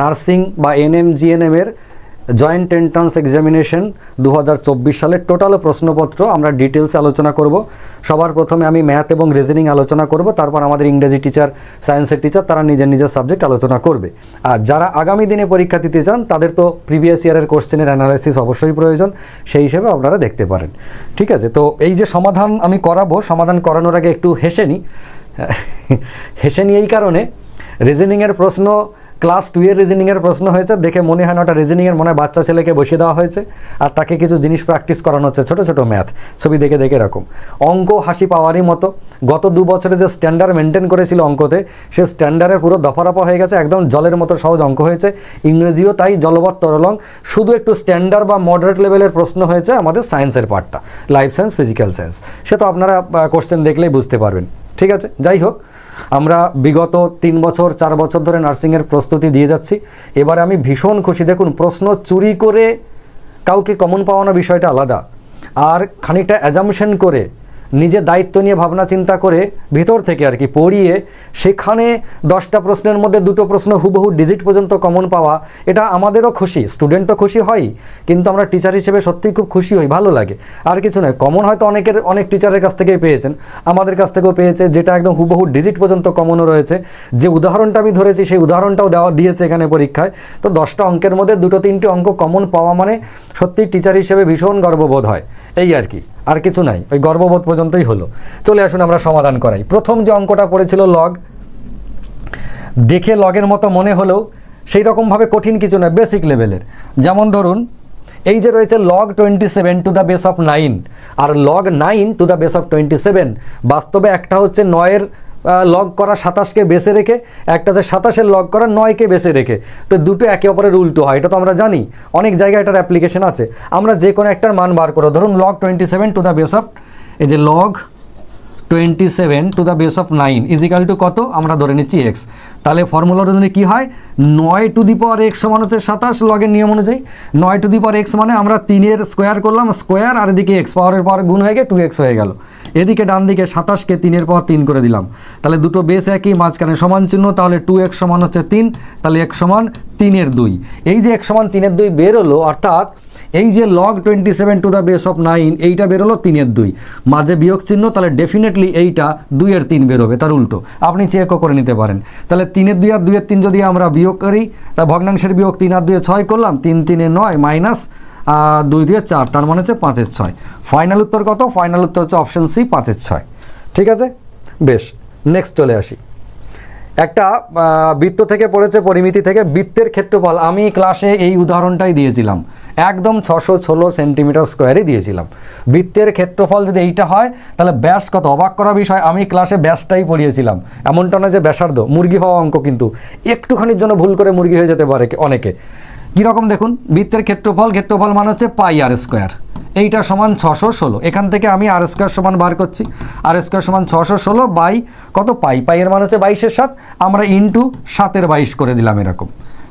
Nursing বা NM, GNM এর joint entrance examination দু হাজার চব্বিশ সালের টোটাল প্রশ্নপত্র আমরা ডিটেলসে আলোচনা করব। সবার প্রথমে আমি ম্যাথ এবং রিজনিং আলোচনা করব, তারপর আমাদের ইংরেজি টিচার সায়েন্সের টিচার তারা নিজের নিজের সাবজেক্ট আলোচনা করবে। আর যারা আগামী দিনে পরীক্ষা দিতে চান, তাদের তো প্রিভিয়াস ইয়ারের কোশ্চেনের অ্যানালাইসিস অবশ্যই প্রয়োজন, সেই হিসেবে আপনারা দেখতে পারেন। ঠিক আছে, তো এই যে সমাধান আমি করাবো, সমাধান করানোর আগে একটু হেসে নিই হেসে নিই এই কারণে। রিজনিংয়ের প্রশ্ন ক্লাস টু এর রিজনিংয়ের প্রশ্ন হয়েছে, দেখে মনে হয় না ওটা রিজনিংয়ের মনে হয় বাচ্চা ছেলেকে বসিয়ে দেওয়া হয়েছে। আর তাকে কিছু জিনিস প্র্যাকটিস করানো হচ্ছে, ছোটো ছোটো ম্যাথ ছবি দেখে দেখে এরকম। অঙ্ক হাসি পাওয়ারই মতো। গত দু বছরে যে স্ট্যান্ডার্ড মেনটেন করেছিল অঙ্কতে, সে স্ট্যান্ডার্ডের পুরো দফারফা হয়ে গেছে, একদম জলের মতো সহজ অঙ্ক হয়েছে। ইংরেজিও তাই জলবৎ তরলং। শুধু একটু স্ট্যান্ডার্ড বা মডারেট লেভেলের প্রশ্ন হয়েছে আমাদের সায়েন্সের পার্টটা লাইফ সায়েন্স ফিজিক্যাল সায়েন্স সে তো আপনারা কোশ্চেন দেখলেই বুঝতে পারবেন। ঠিক আছে? যাই হোক। আমরা বিগত তিন বছর, চার বছর ধরে নার্সিংয়ের প্রস্তুতি দিয়ে যাচ্ছি। এবারে আমি ভীষণ খুশি। দেখুন, প্রশ্ন চুরি করে কাউকে কমন পাওয়ানো বিষয়টা আলাদা। আর খানিকটা অ্যাজামশন করে নিজে দায়িত্ব নিয়ে ভাবনা চিন্তা করে ভিতর থেকে আর কি পড়িয়ে সেখানে দশটা প্রশ্নের মধ্যে দুটো প্রশ্ন হুবহু ডিজিট পর্যন্ত কমন পাওয়া। এটা আমাদেরও খুশি স্টুডেন্ট তো খুশি হয় কিন্তু আমরা টিচার হিসেবে সত্যিই খুব খুশি হই, ভালো লাগে। আর কিছু নয় কমন হয়তো অনেকের, অনেক টিচারের কাছ থেকেই পেয়েছেন, আমাদের কাছ থেকেও পেয়েছে, যেটা একদম হুবহু ডিজিট পর্যন্ত কমনও রয়েছে। যে উদাহরণটা আমি ধরেছি, সেই উদাহরণটাও দেওয়া দিয়েছে এখানে পরীক্ষায়। তো দশটা অঙ্কের মধ্যে দুটো তিনটে অঙ্ক কমন পাওয়া মানে সত্যি টিচার হিসেবে ভীষণ গর্ববোধ হয়। এই আর কি। আর কিছু নাই, ওই গর্ববোধ পর্যন্তই হলো। চলে আসুন আমরা সমাধান করাই। প্রথম যে অঙ্কটা পড়েছিল লগ দেখে লগের মতো মনে হলেও সেই রকমভাবে কঠিন কিছু নয় বেসিক লেভেলের যেমন ধরুন, এই যে রয়েছে log twenty seven to the base of nine R log nine to the base of twenty seven বাস্তবে একটা হচ্ছে নয়ের লগ করা সাতাশকে বেছে রেখে, একটা হচ্ছে সাতাশের লগ করা নয়কে বেছে রেখে, তো দুটো একে অপরের উল্টো হয়, এটা তো আমরা জানি। অনেক জায়গায় এটার অ্যাপ্লিকেশন আছে। আমরা যে কোনো একটার মান বার করো। ধরুন log twenty seven to the base of এই যে log twenty seven to the base of nine equal to কত? আমরা ধরে নিচ্ছি এক্স তাহলে ফর্মুলা অনুযায়ী কী হয়? নয় টু দি পাওয়ার এক্স সমান হচ্ছে সাতাশ লগের নিয়ম অনুযায়ী। নয় টু দি পাওয়ার এক্স মানে আমরা তিনের স্কোয়ার করলাম স্কোয়ার আর এদিকে এক্স পাওয়ারের পাওয়ার গুণ হয়ে গিয়ে টু এক্স হয়ে গেল। এদিকে ডান দিকে সাতাশকে তিনের পাওয়ার তিন করে দিলাম। তাহলে দুটো বেস একই, মাঝখানে সমান চিহ্ন, তাহলে টু এক্স সমান হচ্ছে তিন, তাহলে এক সমান তিনের দুই। এই যে এক সমান তিনের দুই বেরোলো অর্থাৎ এই যে log twenty seven to the base of nine এইটা বেরোলো তিনের দুই। মাঝে বিয়োগ চিহ্ন, তাহলে ডেফিনেটলি এইটা দুইয়ের তিন বেরোবে, তার উল্টো। আপনি চেকও করে নিতে পারেন। তাহলে তিনের দুই আর দুইয়ের তিন যদি আমরা বিয়োগ করি, তা ভগ্নাংশের বিয়োগ তিন আর দুয়ে ছয় করলাম, তিন তিনে নয় মাইনাস দুই দিয়ে চার, তার মানে হচ্ছে পাঁচের ছয়। ফাইনাল উত্তর কত? ফাইনাল উত্তর হচ্ছে অপশান সি পাঁচের ছয়। ঠিক আছে? বেশ নেক্সট চলে আসি। একটা বৃত্ত থেকে পড়েছে পরিমিতি থেকে, বৃত্তের ক্ষেত্রফল। আমি ক্লাসে এই উদাহরণটাই দিয়েছিলাম। একদম ছশো ষোলো সেন্টিমিটার স্কোয়ারই দিয়েছিলাম। বৃত্তের ক্ষেত্রফল যদি এইটা হয়, তাহলে ব্যাস কত? অবাক করা বিষয়, আমি ক্লাসে ব্যাসটাই পড়িয়েছিলাম। এমনটা না যে ব্যাসার্ধ, মুরগি হওয়া অঙ্ক কিন্তু। একটুখানির জন্য ভুল করে মুরগি হয়ে যেতে পারে অনেকে। কীরকম দেখুন, বৃত্তের ক্ষেত্রফল ক্ষেত্রফল মানে হচ্ছে পাই আর স্কোয়ার। এইটা সমান ছশো ষোলো। এখান থেকে আমি আর স্কোয়ার সমান বার করছি। আর স্কোয়ার সমান ছশো ষোলো বাই কত? পাই পাইয়ের মান হচ্ছে বাইশের সাত। আমরা ইন্টু সাতের বাইশ করে দিলাম এরকম।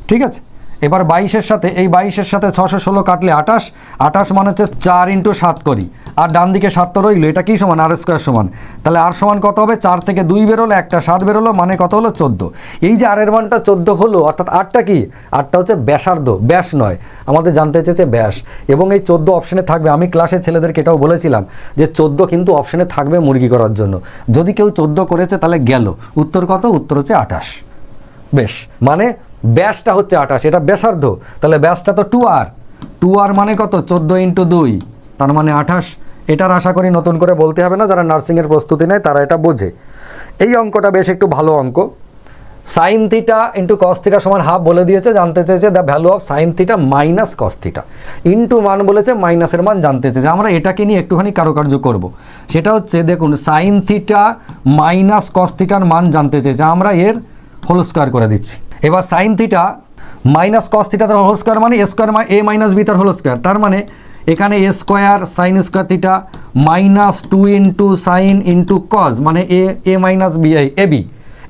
ঠিক আছে? এবার বাইশের সাথে, এই বাইশের সাথে ছশো ষোলো কাটলে আঠাশ আঠাশ মানে হচ্ছে চার ইন্টু সাত করি। আর ডান দিকে সাত তো রইল, এটা কি সমান? আর স্কোয়ার সমান। তাহলে আর সমান কত হবে? চার থেকে দুই বেরোলো, একটা সাত বেরোলো মানে কত হলো? চোদ্দ। এই যে আরের মানটা চোদ্দ হলো, অর্থাৎ আটটা কি? আটটা হচ্ছে ব্যাসার্ধ, ব্যাস নয়। আমাদের জানতে চেয়েছে ব্যাস। এবং এই চোদ্দ অপশনে থাকবে, আমি ক্লাসের ছেলেদেরকে এটাও বলেছিলাম যে চোদ্দ কিন্তু অপশনে থাকবে মুরগি করার জন্য। যদি কেউ চোদ্দ করেছে, তাহলে গেল। উত্তর কত? উত্তর হচ্ছে আঠাশ। বেশ। মানে ব্যাসটা হচ্ছে আঠাশ, এটা ব্যাসার্ধ। তাহলে ব্যাসটা তো টু আর। টু আর মানে কত? চোদ্দ ইন্টু দুই। তার মানে আঠাশ। এটার আশা করি নতুন করে বলতে হবে না, যারা নার্সিংয়ের প্রস্তুতি নেয় তারা এটা বোঝে। এই অঙ্কটা বেশ একটু ভালো অঙ্ক। Sine theta into cos theta সমান হাফ বলে দিয়েছে, জানতে চেয়েছে the value of sine theta minus cos theta into মান বলেছে মাইনাসের মান জানতে চেয়েছে। আমরা এটাকে নিয়ে একটুখানি কারুকার্য করব। সেটা হচ্ছে, দেখুন সাইন থিটা মাইনাস কস থিটার মান জানতে চেয়েছে। আমরা এর হোল স্কোয়ার করে দিচ্ছি। এবার sine theta minus cos theta তার হোল স্কোয়ার মানে a square a minus b তার হোল স্কোয়ার। তার মানে এখানে a square sine square theta minus two into sine into cos মানে a a minus b a b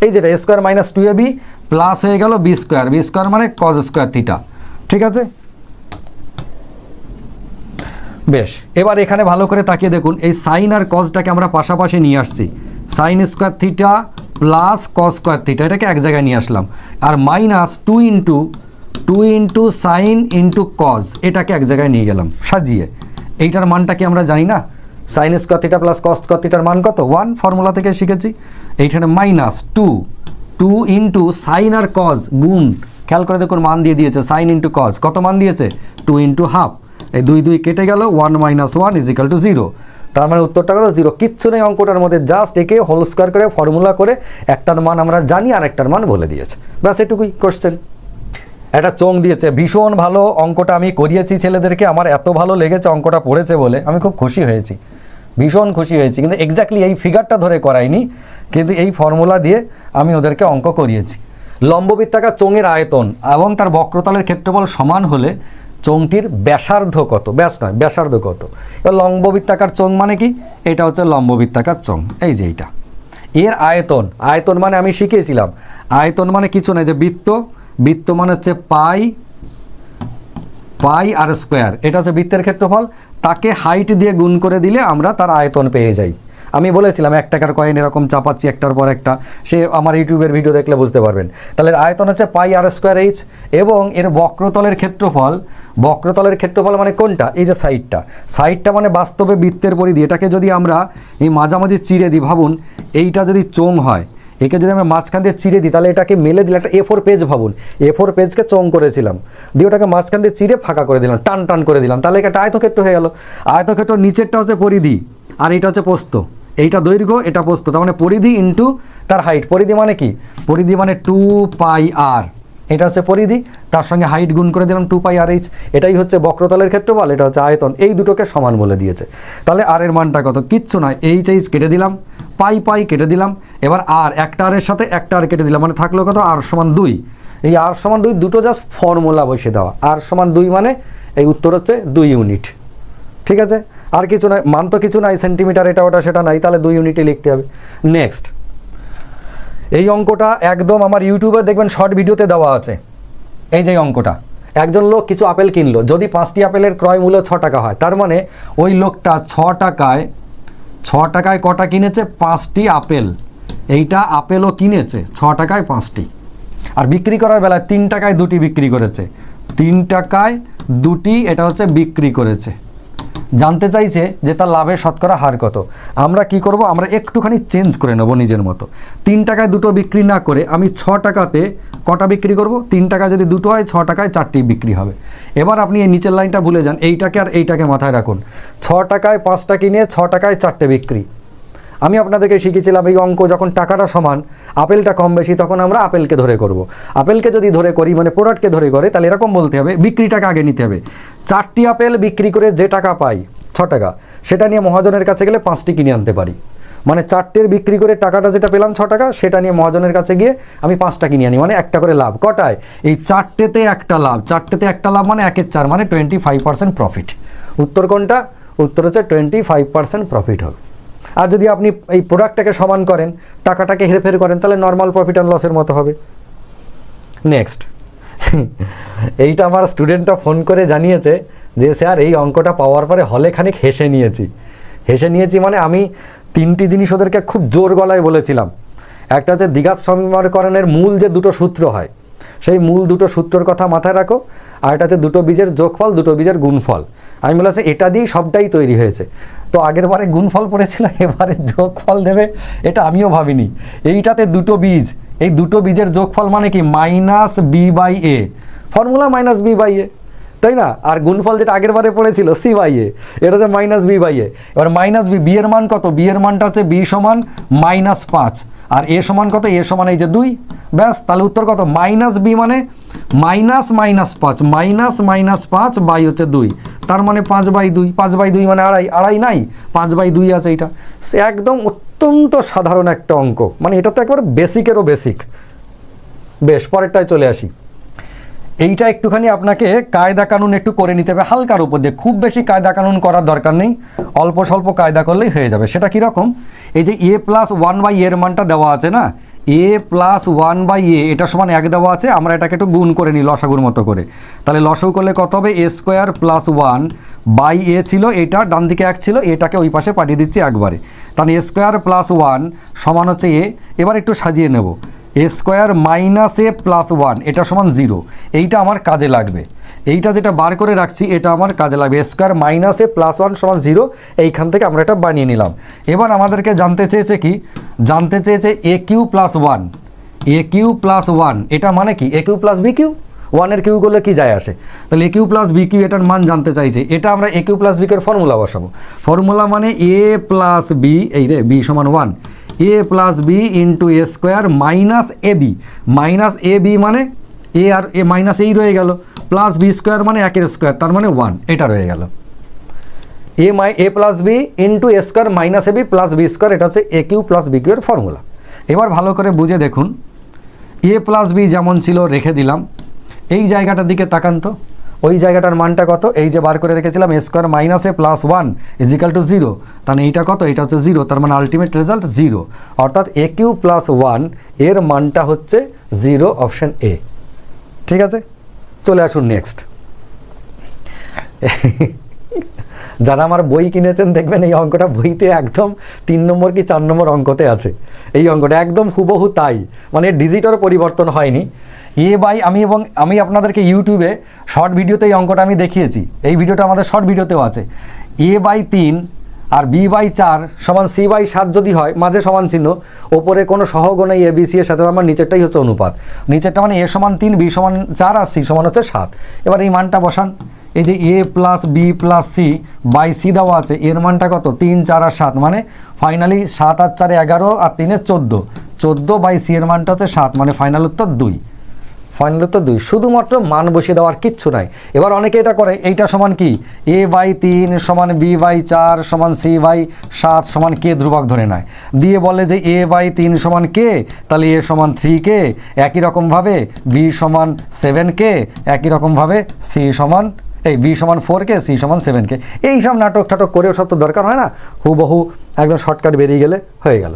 এই যেটা a square minus two a b plus হয়ে গেল b square. B square মানে কজ স্কোয়ার থিটা ঠিক আছে? বেশ, এবার এখানে ভালো করে তাকিয়ে দেখুন, এই সাইন আর কজটাকে আমরা পাশাপাশি নিয়ে আসছি। Sine square theta plus cos square theta এটাকে এক জায়গায় নিয়ে আসলাম। আর minus two into two into sine into cos এটাকে এক জায়গায় নিয়ে গেলাম, সাজিয়ে। এইটার মানটা কি আমরা জানি না? Sine square theta plus cos square থিটার মান কত? ওয়ান ফর্মুলা থেকে শিখেছি। এইখানে minus two two into sine আর কজ গুণ, খেয়াল করে দেখুন মান দিয়ে দিয়েছে সাইন ইন্টু কজ কত মান দিয়েছে? টু ইন্টু হাফ এই দুই দুই কেটে গেল one minus one equal to zero তার মানে উত্তরটা কত জিরো কিচ্ছু নেই অঙ্কটার মধ্যে জাস্ট একে হোল স্কোয়ার করে ফর্মুলা করে, একটার মান আমরা জানি আর একটার মান বলে দিয়েছে। ব্যাস এটুকুই কোশ্চেন একটা চোং দিয়েছে। ভীষণ ভালো অঙ্কটা আমি করিয়েছি ছেলেদেরকে, আমার এত ভালো লেগেছে অঙ্কটা পড়েছে বলে, আমি খুব খুশি হয়েছি। ভীষণ খুশি হয়েছি। কিন্তু এক্স্যাক্টলি এই ফিগারটা ধরে করাইনি, কিন্তু এই ফর্মুলা দিয়ে আমি ওদেরকে অঙ্ক করিয়েছি। লম্ববৃত্তাকার চোঙের আয়তন এবং তার বক্রতলের ক্ষেত্রফল সমান হলে চোঙটির ব্যাসার্ধ কত ব্যাস নয় ব্যাসার্ধ কত এবার লম্ববৃত্তাকার চোঙ মানে কি? এটা হচ্ছে লম্ববৃত্তাকার চোঙ, এই যে এইটা। এর আয়তন আয়তন মানে আমি শিখিয়েছিলাম। আয়তন মানে কিছু নয়, যে বৃত্ত বৃত্ত মানে হচ্ছে পাই পাই আর স্কোয়ার। এটা হচ্ছে বৃত্তের ক্ষেত্রফল। তাকে হাইট দিয়ে গুণ করে দিলে আমরা তার আয়তন পেয়ে যাই। আমি বলেছিলাম এক টাকার কয়েন এরকম চাপাচ্ছি, একটার পর একটা। সে আমার ইউটিউবের ভিডিও দেখলে বুঝতে পারবেন। তাহলে আয়তন হচ্ছে পাই আর স্কোয়ার এইচ এবং এর বক্রতলের ক্ষেত্রফল বক্রতলের ক্ষেত্রফল মানে কোনটা? এই যে সাইডটা সাইডটা মানে বাস্তবে বৃত্তের পরিধি। এটাকে যদি আমরা এই মাঝামাঝি চিরে দিই, ভাবুন, এইটা যদি চোং হয়, একে যদি আমরা মাঝখান দিয়ে চিরে দিই, তাহলে এটাকে মেলে দিলে একটা এ ফোর পেজ ভাবুন। এ ফোর পেজকে চোং করেছিলাম। দিয়ে ওটাকে মাঝখান দিয়ে চিরে ফাঁকা করে দিলাম টান টান করে দিলাম। তাহলে একটা আয়তক্ষেত্র হয়ে গেল। আয়তক্ষেত্র নিচেরটা হচ্ছে পরিধি, আর এটা হচ্ছে পোস্ত। এইটা দৈর্ঘ্য, এটা পোস্ত তার মানে পরিধি ইন্টু তার হাইট পরিধি মানে কি? পরিধি মানে টু পাই আর এটা হচ্ছে পরিধি। তার সঙ্গে হাইট গুণ করে দিলাম টু পাই আর এইচ এটাই হচ্ছে বক্রতলের ক্ষেত্রফল, এটা হচ্ছে আয়তন। এই দুটোকে সমান বলে দিয়েছে। তাহলে আর এর মানটা কত? কিচ্ছু নয়। এইচ এইচ কেটে দিলাম পাই পাই কেটে দিলাম। এবার আর একটা আরের সাথে একটা আর কেটে দিলাম। মানে থাকল কত? আর সমান দুই। এই আর সমান দুই দুটো জাস্ট ফর্মুলা বসে দেওয়া। আর সমান দুই মানে এই উত্তর হচ্ছে দুই ইউনিট ঠিক আছে? আর কিছু নাই, মান তো কিছু নাই সেন্টিমিটার এটা ওটা সেটা নাই, তাহলে দুই ইউনিটে লিখতে হবে। নেক্সট এই অঙ্কটা একদম আমার ইউটিউবে দেখবেন শর্ট ভিডিওতে দেওয়া আছে। এই যে অঙ্কটা, একজন লোক কিছু আপেল কিনলো, যদি পাঁচটি আপেলের ক্রয় মূল্য ছ টাকা হয়, তার মানে ওই লোকটা ছ টাকায় ছ টাকায় কটা কিনেছে? পাঁচটি আপেল। এইটা আপেলও কিনেছে, ছ টাকায় পাঁচটি। আর বিক্রি করার বেলায় তিন টাকায় দুটি বিক্রি করেছে। তিন টাকায় দুটি, এটা হচ্ছে বিক্রি করেছে। জানতে চাইছে যে তার লাভের শতকরা হার কত। আমরা কি করব? আমরা একটুখানি চেঞ্জ করে নেব নিজের মতো। তিন টাকায় দুটো বিক্রি না করে আমি ছ টাকাতে কটা বিক্রি করব? তিন টাকা যদি দুটো হয়, ছ টাকায় চারটি বিক্রি হবে। এবার আপনি এই নিচের লাইনটা ভুলে যান। এইটাকে আর এইটাকে মাথায় রাখুন। ছ টাকায় পাঁচটা কিনে ছ টাকায় চারটে বিক্রি। আমি আপনাদেরকে শিখেছিলাম এই অঙ্ক যখন টাকাটা সমান, আপেলটা কম বেশি, তখন আমরা আপেলকে ধরে করব। আপেলকে যদি ধরে করি মানে প্রোডাক্টকে ধরে করে, তাহলে এরকম বলতে হবে, বিক্রিটাকে আগে নিতে হবে। চারটি আপেল বিক্রি করে যে টাকা পাই, ছ টাকা, সেটা নিয়ে মহাজনের কাছে গেলে পাঁচটি কিনে আনতে পারি। মানে চারটের বিক্রি করে টাকাটা যেটা পেলাম ছ টাকা, সেটা নিয়ে মহাজনের কাছে গিয়ে আমি পাঁচটা কিনে আনি মানে একটা করে লাভ। কটায়? এই চারটেতে একটা লাভ। চারটেতে একটা লাভ মানে একের চার মানে টোয়েন্টি ফাইভ পার্সেন্ট প্রফিট উত্তর কোনটা? উত্তর হচ্ছে টোয়েন্টি ফাইভ পার্সেন্ট প্রফিট হবে। আর যদি আপনি এই প্রোডাক্টটাকে সমান করেন, টাকাটাকে হেরফের করেন, তাহলে নর্মাল প্রফিট অ্যান্ড লসের মতো হবে। নেক্সট এইটা আমার স্টুডেন্টটা ফোন করে জানিয়েছে যে, স্যার, এই অঙ্কটা পাওয়ার পরে হলে খানিক হেসে নিয়েছি। হেসে নিয়েছি মানে আমি তিনটি জিনিস ওদেরকে খুব জোর গলায় বলেছিলাম। একটা হচ্ছে দ্বিঘাত সমীকরণের মূল যে দুটো সূত্র হয় সেই মূল দুটো সূত্রর কথা মাথায় রাখো, আর এটাতে দুটো বীজের যোগফল, দুটো বীজের গুণফল। আমি বলেছি এটা দিয়েই সবটাই তৈরি হয়েছে। তো আগের বারে গুণফল পড়েছিল, এবারে যোগফল দেবে, এটা আমিও ভাবিনি। এইটাতে দুটো বীজ, এই দুটো বীজের যোগফল মানে কি? Minus b by a formula minus b by a তাই না? আর গুণফল যেটা আগের বারে পড়েছিল সি বাই এ এটা হচ্ছে মাইনাস বি বাই এ এবার মাইনাস বি বি এর মান কত? বি এর মানটা হচ্ছে বি সমান মাইনাস পাঁচ। আর এ সমান কত? এ সমান এই যে দুই। ব্যাস, তাহলে উত্তর কত? মাইনাস বি মানে মাইনাস মাইনাস পাঁচ। মাইনাস মাইনাস পাঁচ বাই হচ্ছে দুই। তার মানে পাঁচ বাই দুই। পাঁচ বাই দুই মানে আড়াই। আড়াই নাই। পাঁচ বাই দুই আছে এটা। সে একদম অত্যন্ত সাধারণ একটা অঙ্ক। মানে এটা তো একবার বেসিকেরও বেসিক বেশ, পরেরটায় চলে আসি। এইটা একটুখানি আপনাকে কায়দা কানুন একটু করে নিতে হবে, হালকার উপর দিয়ে। খুব বেশি কায়দা কানুন করার দরকার নেই, অল্প স্বল্প কায়দা করলেই হয়ে যাবে। সেটা কীরকম? এই যে এ প্লাস ওয়ান বাই এর মানটা দেওয়া আছে না? A plus one by a এটা সমান এক দেওয়া আছে, আমরা এটাকে একটু গুণ করে নিই লসাগুর মতো করে। তাহলে লসাগু করলে কত হবে? A square plus one by a ছিল এটা, ডান দিকে এক ছিল, এটাকে ওই পাশে পাঠিয়ে দিচ্ছি একবারে। তাহলে এ স্কোয়ার প্লাস ওয়ান সমান হচ্ছে এ এবার একটু সাজিয়ে নেব। A square minus a plus one, এটা সমান জিরো। এইটা আমার কাজে লাগবে। এইটা যেটা বার করে রাখছি, এটা আমার কাজে লাগবে। A square minus a plus one সমান জিরো, এইখান থেকে আমরা এটা বানিয়ে নিলাম। এবার আমাদেরকে জানতে চেয়েছে কি? জানতে চেয়েছে a cube plus one. A cube plus one, এটা মানে কি? A cube plus b cube? ওয়ানের কিউ করলে কি যায় আসে? তাহলে a cube plus b cube এটার মান জানতে চাইছে। এটা আমরা এ কিউ প্লাস বি কিউর ফর্মুলা বসাবো। ফর্মুলা মানে এ প্লাস বি, এই রে, বি সমান one. A plus b into a square minus a b minus a b মানে এ আর এ মাইনাস এই রয়ে গেল। প্লাস বি স্কোয়ার মানে একের স্কোয়ার তার মানে ওয়ান এটা রয়ে গেল। A my a plus b into a square minus a b plus b square এটা হচ্ছে a cube plus b cube formula এবার ভালো করে বুঝে দেখুন। এ প্লাস বি যেমন ছিল, রেখে দিলাম। এই জায়গাটার দিকে তাকান তো। ওই জায়গাটার মানটা কত? এই যে বার করে রেখেছিলাম স্কোয়ার মাইনাসে plus one equal to zero তাহলে এইটা কত? এটা হচ্ছে জিরো তার মানে আলটিমেট রেজাল্ট জিরো অর্থাৎ এ কিউ প্লাস ওয়ানের মানটা হচ্ছে জিরো অপশান এ ঠিক আছে? চলে আসুন নেক্সট যারা আমার বই কিনেছেন দেখবেন এই অঙ্কটা বইতে একদম তিন নম্বর কি চার নম্বর অঙ্কতে আছে। এই অঙ্কটা একদম হুবহু তাই। মানে ডিজিটাল পরিবর্তন হয়নি। এ বাই আমি এবং আমি আপনাদেরকে ইউটিউবে শর্ট ভিডিওতে এই অঙ্কটা আমি দেখিয়েছি। এই ভিডিওটা আমাদের শর্ট ভিডিওতেও আছে। এ বাই তিন আর বি বাই চার সমান সি বাই সাত যদি হয়, মাঝে সমান চিহ্ন, ওপরে কোনো সহগ নেই, এ, বি, সি এর সাথে আমার নিচেরটাই হচ্ছে অনুপাত। নিচেরটা মানে এ সমান তিন, বি সমান চার আর সি সমান হচ্ছে সাত। এবার এই মানটা বসান। এই যে a plus b plus c by c দেওয়া আছে, এর মানটা কত? তিন, চার আর সাত। মানে ফাইনালি সাত আর চারে এগারো আর তিনে চোদ্দ। চোদ্দ বাই সি এর মানটা হচ্ছে সাত মানে ফাইনাল উত্তর দুই। ফাইনাল উত্তর দুই। শুধুমাত্র মান বসিয়ে দেওয়ার কিচ্ছু নাই। এবার অনেকে এটা করে, এইটা সমান কি? এ বাই তিন সমান বি বাই চার সমান সি বাই সাত সমান কে ধ্রুবক ধরে নেয়। দিয়ে বলে যে এ বাই তিন সমান কে তাহলে এ সমান থ্রি কে একই রকমভাবে বি সমান সেভেন কে একই রকমভাবে সি সমান এই বি সমান ফোর কে, সি সমান সেভেন কে। এইসব নাটক ঠাটক করেও সব তো দরকার হয় না? হুবহু একদম শর্টকাট বেরিয়ে গেলে হয়ে গেল।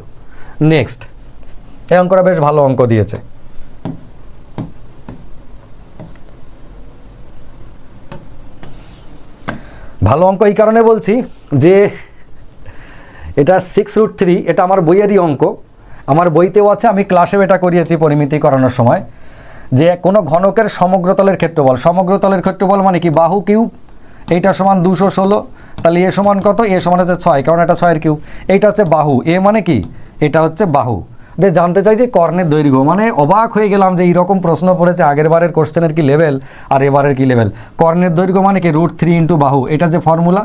নেক্সট এই অঙ্কটা বেশ ভালো অঙ্ক দিয়েছে। ভালো অঙ্ক এই কারণে বলছি যে এটা সিক্স রুট থ্রি এটা আমার বইয়েরই অঙ্ক। আমার বইতেও আছে, আমি ক্লাসেও এটা করিয়েছি পরিমিতি করানোর সময়। যে কোনো ঘনকের সমগ্রতলের ক্ষেত্রফল। সমগ্রতলের ক্ষেত্রফল মানে কি? বাহু কিউব। এইটা সমান দুশো ষোলো। তাহলে এ সমান কত? এ সমান হচ্ছে ছয়, কারণ এটা ছয়ের কিউব। এইটা হচ্ছে বাহু। এ মানে কি? এটা হচ্ছে বাহু। যে জানতে চাই যে কর্ণের দৈর্ঘ্য। মানে অবাক হয়ে গেলাম যে এইরকম প্রশ্ন পড়েছে আগের বারের কোশ্চেনের কি লেভেল আর এবারের কি লেভেল। কর্ণের দৈর্ঘ্য মানে কি? রুট থ্রি ইন্টু বাহু। এটা যে ফর্মুলা,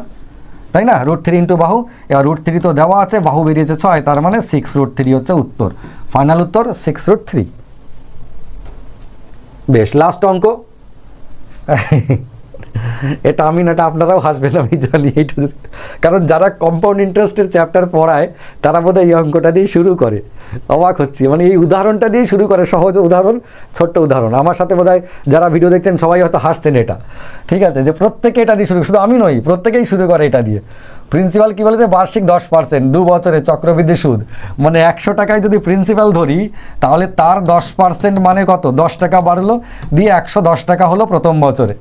তাই না? রুট থ্রি ইন্টু বাহু। এবার রুট থ্রি তো দেওয়া আছে, বাহু বেরিয়েছে ছয়, তার মানে সিক্স রুট থ্রি হচ্ছে উত্তর। ফাইনাল উত্তর, সিক্স রুট থ্রি। বেশ লাস্ট অঙ্ক। এটা আমি না, এটা আপনারাও হাসবেন, আমি জানি, এইটা কারণ যারা কম্পাউন্ড ইন্টারেস্টের চ্যাপ্টার পড়ায়, তারা বোধহয় এই অঙ্কটা দিয়ে শুরু করে। অবাক হচ্ছি। মানে এই উদাহরণটা দিয়ে শুরু করে, সহজ উদাহরণ, ছোট্ট উদাহরণ। আমার সাথে বোধহয় যারা ভিডিও দেখছেন, সবাই হয়তো হাসছেন এটা। ঠিক আছে? যে প্রত্যেকে এটা দিয়ে শুরু শুধু আমি নই, প্রত্যেকেই শুরু করে এটা দিয়ে। প্রিন্সিপাল কী বলেছে? বার্ষিক দশ পার্সেন্ট দু বছরে চক্রবৃদ্ধি সুদ। মানে একশো টাকায় যদি প্রিন্সিপাল ধরি, তাহলে তার দশ পার্সেন্ট মানে কত? দশ টাকা বাড়লো, দিয়ে একশো দশ টাকা হলো প্রথম বছরে।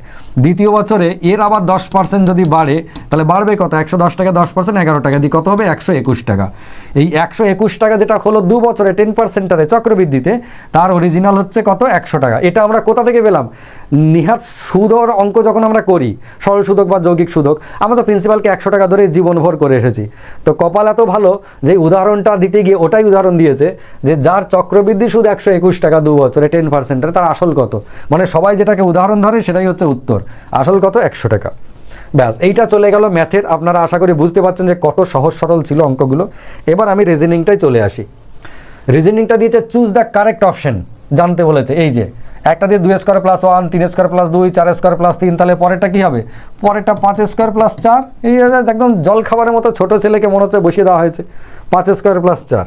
দ্বিতীয় বছরে এর আবার দশ পার্সেন্ট যদি বাড়ে, তাহলে বাড়বে কত? একশো দশ টাকা দশ পার্সেন্ট এগারো টাকা। দিয়ে কত হবে? একশো একুশ টাকা। এই একশো একুশ টাকা যেটা হলো দু বছরে টেন পার্সেন্টারে চক্রবৃদ্ধিতে, তার অরিজিনাল হচ্ছে কত? একশো টাকা। এটা আমরা কোথা থেকে পেলাম? নিহাত সুদর অঙ্ক যখন আমরা করি, সরল সুদক বা যৌগিক সুদক আমরা তো প্রিন্সিপালকে একশো টাকা ধরে জীবনভর করে এসেছি। তো কপাল এত ভালো যে উদাহরণটা দিতে গিয়ে ওটাই উদাহরণ দিয়েছে যে যার চক্রবৃদ্ধি সুদ একশো একুশ টাকা দু বছরে টেন পার্সেন্টের তার আসল কত? মানে সবাই যেটাকে উদাহরণ ধরে সেটাই হচ্ছে উত্তর। আসল কত? একশো টাকা। ব্যাস, এইটা চলে গেল ম্যাথের। আপনারা আশা করি বুঝতে পারছেন যে কত সহজ সরল ছিল অঙ্কগুলো। এবার আমি রিজনিংটাই চলে আসি। রিজনিংটা দিয়েছে চুজ দ্য কারেক্ট অপশন জানতে বলেছে, এই যে, একটা দিয়ে দুই স্কোয়ার প্লাস ওয়ান তিন স্কোয়ার প্লাস দুই, চার স্কোয়ার প্লাস তিন, তাহলে পরেরটা কী হবে? পরেরটা পাঁচ স্কোয়ার প্লাস চার? এই একদম জল খাবারের মতো ছোট ছেলেকে মনে হচ্ছে বসিয়ে দেওয়া হয়েছে। পাঁচ স্কোয়ার প্লাস চার।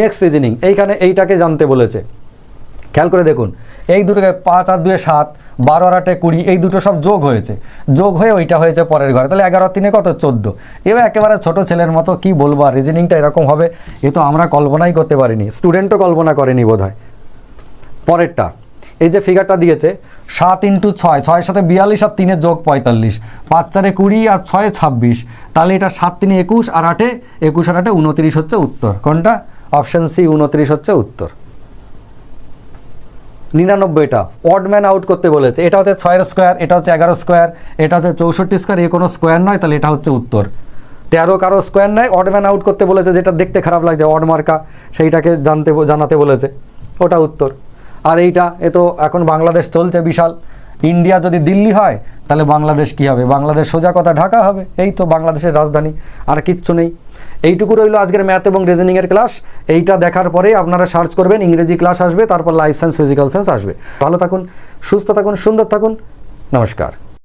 নেক্সট রিজনিং এইখানে এইটাকে জানতে বলেছে। খেয়াল করে দেখুন, এই দুটোকে পাঁচ আর দুয়ে সাত, বারো আর আটে কুড়ি, এই দুটো সব যোগ হয়েছে। যোগ হয়ে ওইটা হয়েছে পরের ঘরে। তাহলে এগারো তিনে কত? চোদ্দ। এবার একেবারে ছোট ছেলের মতো কি বলব আর রিজনিংটা এরকম হবে, এ তো আমরা কল্পনাই করতে পারিনি স্টুডেন্টও কল্পনা করেনি বোধ হয় পরেরটা, এই যে ফিগারটা দিয়েছে, সাত ইন্টু ছয়, ছয়ের সাথে বিয়াল্লিশ আর তিনের যোগ পঁয়তাল্লিশ, পাঁচ চারে কুড়ি আর ছয়ে ছাব্বিশ, তাহলে এটা সাত তিনে একুশ আর আটে, একুশ আর আটে উনত্রিশ হচ্ছে উত্তর। কোনটা? অপশান সি উনত্রিশ হচ্ছে উত্তর। নিরানব্বইটা। অড ম্যান আউট করতে বলেছে। এটা হচ্ছে ছয়ের স্কোয়ার এটা হচ্ছে এগারো স্কোয়ার এটা হচ্ছে চৌষট্টি স্কোয়ার এ কোনো স্কোয়ার নয়, তাহলে এটা হচ্ছে উত্তর। তেরো কারও স্কোয়ার নয় অড ম্যান আউট করতে বলেছে, যেটা দেখতে খারাপ লাগছে অড মার্কা সেইটাকে জানতে জানাতে বলেছে। ওটা উত্তর। আর এইটা, এ তো এখন বাংলাদেশ চলছে বিশাল। ইন্ডিয়া যদি দিল্লি হয়, তাহলে বাংলাদেশ কি হবে? বাংলাদেশ সোজা কথা, ঢাকা হবে। এই তো বাংলাদেশের রাজধানী, আর কিচ্ছু নেই। এইটুকু রইল আজকের ম্যাথ এবং রিজনিংয়ের ক্লাস এইটা দেখার পরে আপনারা সার্চ করবেন, ইংরেজি ক্লাস আসবে, তারপর লাইফ সায়েন্স ফিজিক্যাল সায়েন্স আসবে। ভালো থাকুন, সুস্থ থাকুন, সুন্দর থাকুন। নমস্কার।